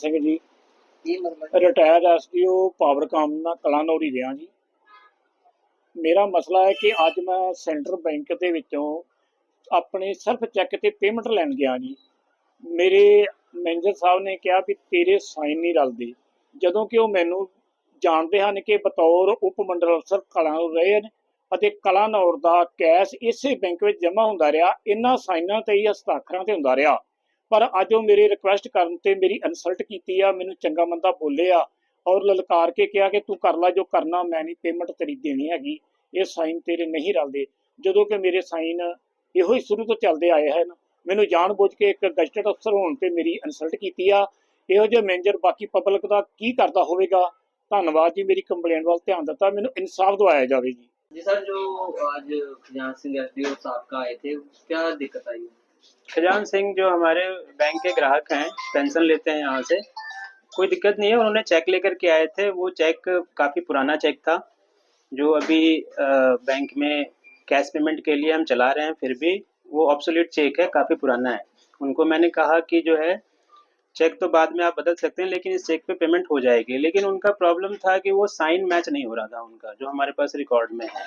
ਸਿੰਘ ਜੀ। ਕੀ ਮਤਲਬ retired SPO Powercom ਦਾ ਕਲਾਨੌਰੀ ਰਿਹਾ ਜੀ। ਮੇਰਾ ਮਸਲਾ ਹੈ ਕਿ ਅੱਜ ਮੈਂ ਸੈਂਟਰਲ ਬੈਂਕ ਦੇ ਵਿੱਚੋਂ ਆਪਣੇ ਸਰਫ ਚੈੱਕ ਤੇ ਪੇਮੈਂਟ ਲੈਣ ਗਿਆ ਜੀ। ਮੇਰੇ ਮੈਨੇਜਰ ਸਾਹਿਬ ਨੇ ਕਿਹਾ ਵੀ ਤੇਰੇ ਸਾਈਨ ਨਹੀਂ ਰਲਦੇ। ਜਦੋਂ ਕਿ ਉਹ ਮੈਨੂੰ ਜਾਣਦੇ ਹਨ ਕਿ ਬਤੌਰ ਉਪ ਮੰਡਲ ਅਫਸਰ ਕਲਾਨੌਰ ਰਹੇ ਨੇ ਅਤੇ ਕਲਾਨੌਰ ਦਾ ਕੈਸ਼ ਇਸੇ ਬੈਂਕ ਵਿੱਚ ਜਮ੍ਹਾਂ ਹੁੰਦਾ ਰਿਹਾ। ਇਹਨਾਂ ਸਾਈਨਾਂ ਤੇ ਹੀ ਹਸਤਾਖਰਾਂ ਤੇ ਹੁੰਦਾ ਰਿਹਾ। ਪਰ ਅੱਜ ਉਹ ਮੇਰੇ ਰਿਕੁਐਸਟ ਕਰਨ ਤੇ ਮੇਰੀ ਇਨਸਲਟ ਕੀਤੀ ਆ, ਮੈਨੂੰ ਚੰਗਾ ਮੰਦਾ ਬੋਲੇ ਆ ਔਰ ਲਲਕਾਰ ਕੇ ਕਿਹਾ ਕਿ ਤੂੰ ਕਰ ਲੈ, ਜੋ ਕਰਨਾ ਮੈਂ ਨਹੀਂ ਪੇਮੈਂਟ ਤੇਰੀ ਦੇਣੀ ਹੈਗੀ, ਇਹ ਸਾਈਨ ਤੇਰੇ ਨਹੀਂ ਰਲਦੇ। ਜਦੋਂ ਕਿ ਮੇਰੇ ਸਾਈਨ ਇਹੋ ਹੀ ਸ਼ੁਰੂ ਤੋਂ ਚੱਲਦੇ ਆਏ ਹਨ, ਮੈਨੂੰ ਜਾਣ ਬੁੱਝ ਕੇ ਇੱਕ ਗਜਟਡ ਅਫਸਰ ਹੋਣ ਤੇ ਮੇਰੀ ਇਨਸਲਟ ਕੀਤੀ ਆ। ਇਹੋ ਜਿਹਾ ਮੈਨੇਜਰ ਬਾਕੀ ਪਬਲਿਕ ਦਾ ਕੀ ਕਰਦਾ ਹੋਵੇਗਾ? ਧੰਨਵਾਦ ਜੀ, ਮੇਰੀ ਕੰਪਲੇਂਟ ਵੱਲ ਧਿਆਨ ਦਿੱਤਾ, ਮੈਨੂੰ ਇਨਸਾਫ ਦਵਾਇਆ ਜਾਵੇ ਜੀ। ਜੀ ਸਰ, ਜੋ ਅੱਜ ਖਜਾਨ ਸਿੰਘ ਐਸਡੀਓ ਸਾਹਿਬ ਕਾ ਆਏ ਥੇ ਕੀ ਦਿੱਕਤ ਆਈ? खजान सिंह जो हमारे बैंक के ग्राहक हैं पेंशन लेते हैं यहाँ से, कोई दिक्कत नहीं है। उन्होंने चेक लेकर के आए थे। वो चेक काफ़ी पुराना चेक था, जो अभी बैंक में कैश पेमेंट के लिए हम चला रहे हैं, फिर भी वो ऑब्सोल्यूट चेक है, काफ़ी पुराना है। उनको मैंने कहा कि जो है चेक तो बाद में आप बदल सकते हैं, लेकिन इस चेक पे पेमेंट हो जाएगी। लेकिन उनका प्रॉब्लम था कि वो साइन मैच नहीं हो रहा था उनका, जो हमारे पास रिकॉर्ड में है।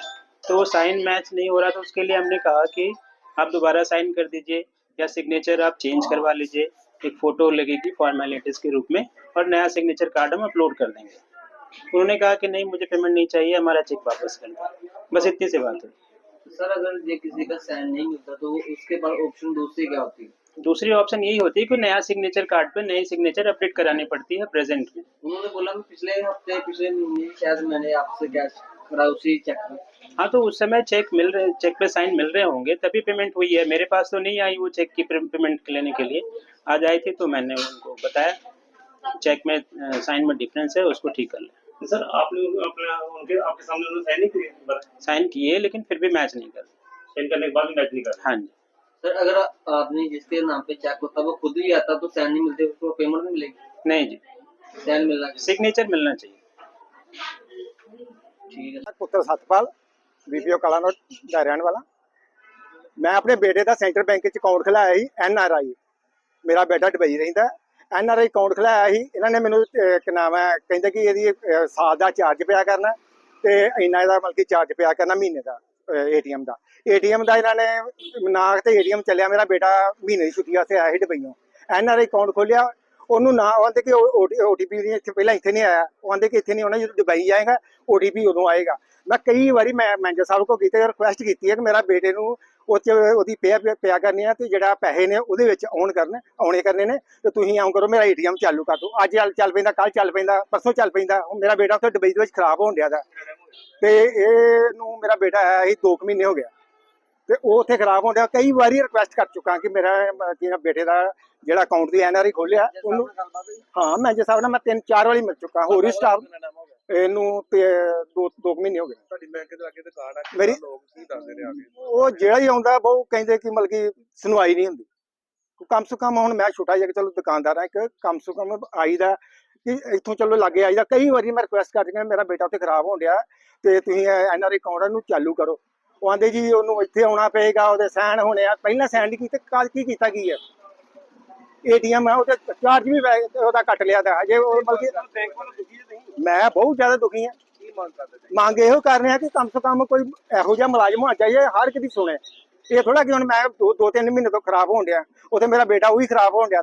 तो वो साइन मैच नहीं हो रहा था, उसके लिए हमने कहा कि आप दोबारा साइन कर दीजिए, या सिग्नेचर आप चेंज करवा लीजिए, एक फ़ोटो लगेगी फॉर्मेलिटीज़ के रूप में, और नया सिग्नेचर कार्ड हम अपलोड कर देंगे। उन्होंने कहा कि नहीं, मुझे पेमेंट नहीं चाहिए, हमारा चेक वापस कर बस इतनी सी बात है। सर, अगर ये किसी का साइन नहीं होता तो उसके बाद ऑप्शन दूसरी क्या होती? है दूसरी ऑप्शन यही होती है कि नया सिग्नेचर कार्ड पे नई सिग्नेचर अपडेट करानी पड़ती है प्रेजेंट में। उन्होंने बोला पिछले हफ़्ते पिछले महीने शायद मैंने आपसे कैश करा उसी चेक में। हाँ तो उस समय चेक मिल रहे चेक पे साइन मिल रहे होंगे तभी पेमेंट हुई है। मेरे पास तो नहीं आई वो चेक की पेमेंट लेने के लिए। आज आई थी तो मैंने उनको बताया। चेक में साइन में डिफरेंस है उसको ठीक कर लें तो सर आपने अपना उनके आपके सामने उन्होंने साइन नहीं किए साइन किए लेकिन फिर भी मैच नहीं कर। साइन करने के बाद भी मैच नहीं कर? हाँ जी। सर अगर आदमी जिसके नाम पे चेक होता है वो खुद ही आता तो साइन नहीं मिलते उसको पेमेंट नहीं मिलेगी नहीं जी साइन मिलना चाहिए सिग्नेचर मिलना चाहिए ठीक है ਪੁੱਤਰ ਸਤਪਾਲ ਬੀਪੀਓ ਕਲਾਨੌਰ ਦਾ ਰਹਿਣ ਵਾਲਾ ਮੈਂ ਆਪਣੇ ਬੇਟੇ ਦਾ ਸੈਂਟਰਲ ਬੈਂਕ 'ਚ ਅਕਾਊਂਟ ਖੁਲਾਇਆ ਸੀ ਐਨ ਆਰ ਆਈ ਮੇਰਾ ਬੇਟਾ ਦੁਬਈ ਰਹਿੰਦਾ ਐਨ ਆਰ ਆਈ ਅਕਾਊਂਟ ਖੁਲਾਇਆ ਸੀ ਇਹਨਾਂ ਨੇ ਮੈਨੂੰ ਅਹ, ਕੀ ਨਾਮ ਹੈ ਕਹਿੰਦੇ ਕਿ ਇਹਦੀ ਅਹ, ਸਾਲ ਦਾ ਚਾਰਜ ਪਿਆ ਕਰਨਾ ਤੇ ਇੰਨਾ ਇਹਦਾ ਮਤਲਬ ਕਿ ਚਾਰਜ ਪਿਆ ਕਰਨਾ ਮਹੀਨੇ ਦਾ ਏਟੀਐਮ ਦਾ। ਏਟੀਐਮ ਦਾ ਇਹਨਾਂ ਨੇ ਨਾ ਤੇ ਏਟੀਐਮ ਚੱਲਿਆ। ਮੇਰਾ ਬੇਟਾ ਮਹੀਨੇ ਦੀ ਛੁੱਟੀ ਵਾਸਤੇ ਆਇਆ ਸੀ ਦੁਬਈੋਂ ਐਨ ਆਰ ਅਕਾਊਂਟ ਖੋਲਿਆ ਉਹਨੂੰ ਨਾ ਉਹ ਆਂਦੇ ਕਿ ਓਟੀਪੀ ਨਹੀਂ ਇੱਥੇ ਪਹਿਲਾਂ ਇੱਥੇ ਨਹੀਂ ਆਇਆ। ਉਹ ਆਂਦੇ ਕਿ ਇੱਥੇ ਨਹੀਂ ਆਉਣਾ। ਜਦੋਂ ਦੁਬਈ ਜਾਏਗਾ ਓਟੀਪੀ ਉਦੋਂ ਆਏਗਾ। ਮੈਂ ਕਈ ਵਾਰੀ ਮੈਂ ਮੈਨੇਜਰ ਸਾਹਿਬ ਕੋਲ ਕੀਤੀ ਰਿਕੁਐਸਟ ਕੀਤੀ ਹੈ ਕਿ ਮੇਰਾ ਬੇਟੇ ਨੂੰ ਉਹ 'ਚ ਉਹਦੀ ਪਿਆ ਪਿਆ ਕਰਨੀ ਹੈ ਤੇ ਜਿਹੜਾ ਪੈਸੇ ਨੇ ਉਹਦੇ ਵਿੱਚ ਆਉਣ ਕਰਨੇ ਆਉਣੇ ਕਰਨੇ ਨੇ ਤੇ ਤੁਸੀਂ ਆਉਂ ਕਰੋ ਮੇਰਾ ਏਟੀਐਮ ਚਾਲੂ ਕਰ ਦਿਓ। ਅੱਜ ਚੱਲ- ਚੱਲ ਪੈਂਦਾ ਕੱਲ ਚੱਲ ਪੈਂਦਾ ਪਰਸੋਂ ਚੱਲ ਪੈਂਦਾ ਮੇਰਾ ਬੇਟਾ ਉੱਥੇ ਦੁਬਈ ਦੇ ਵਿੱਚ ਖਰਾਬ ਹੋਣ ਡਿਆ ਦਾ। ਤੇ ਇਹਨੂੰ ਮੇਰਾ ਬੇਟਾ ਆਇਆ ਸੀ 2 ਮਹੀਨੇ ਹੋ ਗਿਆ ਤੇ ਉਹ ਉੱਥੇ ਖਰਾਬ ਹੋਣ ਡਿਆ। ਕਈ ਵਾਰੀ ਰਿਕੁਐਸਟ ਕਰ ਚੁੱਕਾ ਕਿ ਮੇਰਾ ਨਾ ਬੇਟੇ ਦਾ ਜਿਹੜਾ ਅਕਾਊਂਟ ਦੀ ਐਨਆਰਆਈ ਖੋਲਿਆ ਉਹਨੂੰ ਹਾਂ ਮੈਂ ਜੇ ਸਾਹਿਬ ਨਾਲ ਮੈਂ ਤਿੰਨ ਚਾਰ ਵਾਰੀ ਮਿਲ ਚੁੱਕਾ ਹੋਰ ਵੀ ਸਟਾਫ ਇਹਨੂੰ ਤੇ ਦੋ ਦੋ ਕੁ ਮਹੀਨੇ ਹੋ ਗਏ। ਤੁਹਾਡੀ ਬੈਂਕ ਦੇ ਅੱਗੇ ਦੁਕਾਨ ਹੈ ਮੇਰੀ- ਕੀ ਦੱਸਦੇ ਨੇ ਆ ਕੇ। ਉਹ ਜਿਹੜਾ ਹੀ ਆਉਂਦਾ ਬਹੁ ਕਹਿੰਦੇ ਕਿ ਮਤਲਬ ਕਿ ਸੁਣਵਾਈ ਨਹੀਂ ਹੁੰਦੀ। ਕਮ ਸੇ ਕਮ ਹੁਣ ਮੈਂ ਛੋਟਾ ਜਿਹਾ ਕਿ ਚਲੋ ਦੁਕਾਨਦਾਰ ਹਾਂ ਇੱਕ ਕਮ ਸੇ ਕਮ ਆਈਦਾ ਕਿ ਇੱਥੋਂ ਚਲੋ ਲੱਗੇ ਆਈਦਾ। ਕਈ ਵਾਰੀ ਮੈਂ ਰਿਕੁਐਸਟ ਕਰ ਚੁੱਕਾ ਮੇਰਾ ਬੇਟਾ ਉੱਥੇ ਖਰਾਬ ਹੋਣ ਡਿਆ ਤੇ ਤੁਸੀਂ ਐਨਆਰਆਈ ਅਕਾਊਂਟ ਨੂੰ ਚਾਲੂ ਕਰੋ। ਉਹ ਆਂਦੇ ਜੀ ਉਹਨੂੰ ਇੱਥੇ ਆਉਣਾ ਪਏਗਾ ਉਹਦੇ ਸਾਈਨ ਹੋਣੇ ਆ। ਪਹਿਲਾਂ ਸਾਈਨ ਨਹੀਂ ਕੀਤੇ ਕੱਲ ਕੀ ਕੀਤਾ ਕੀ ਹੈ ਏਟੀਐਮ ਹੈ ਉਹਦੇ ਚਾਰਜ ਵੀ ਉਹਦਾ ਕੱਟ ਲਿਆ ਤਾਂ। ਹਜੇ ਉਹ ਕਿ ਮੈਂ ਬਹੁਤ ਜ਼ਿਆਦਾ ਦੁਖੀ ਹਾਂ ਕੀ ਮੰਗ ਕਰਦੇ ਨੇ? ਮੰਗ ਇਹੋ ਕਰ ਰਹੇ ਆ ਕਿ ਕਮ ਸੇ ਕਮ ਕੋਈ ਇਹੋ ਜਿਹਾ ਮੁਲਾਜ਼ਮ ਹੋਣਾ ਚਾਹੀਏ, ਹਰ ਇੱਕ ਦੀ ਸੁਣੇ। ਇਹ ਥੋੜਾ ਕਿ ਹੁਣ ਮੈਂ ਦੋ ਦੋ ਤਿੰਨ ਮਹੀਨੇ ਤੋਂ ਖਰਾਬ ਹੋਣ ਡਿਆ, ਉਥੇ ਮੇਰਾ ਬੇਟਾ ਉਹੀ ਖਰਾਬ ਹੋਣ ਡਿਆ।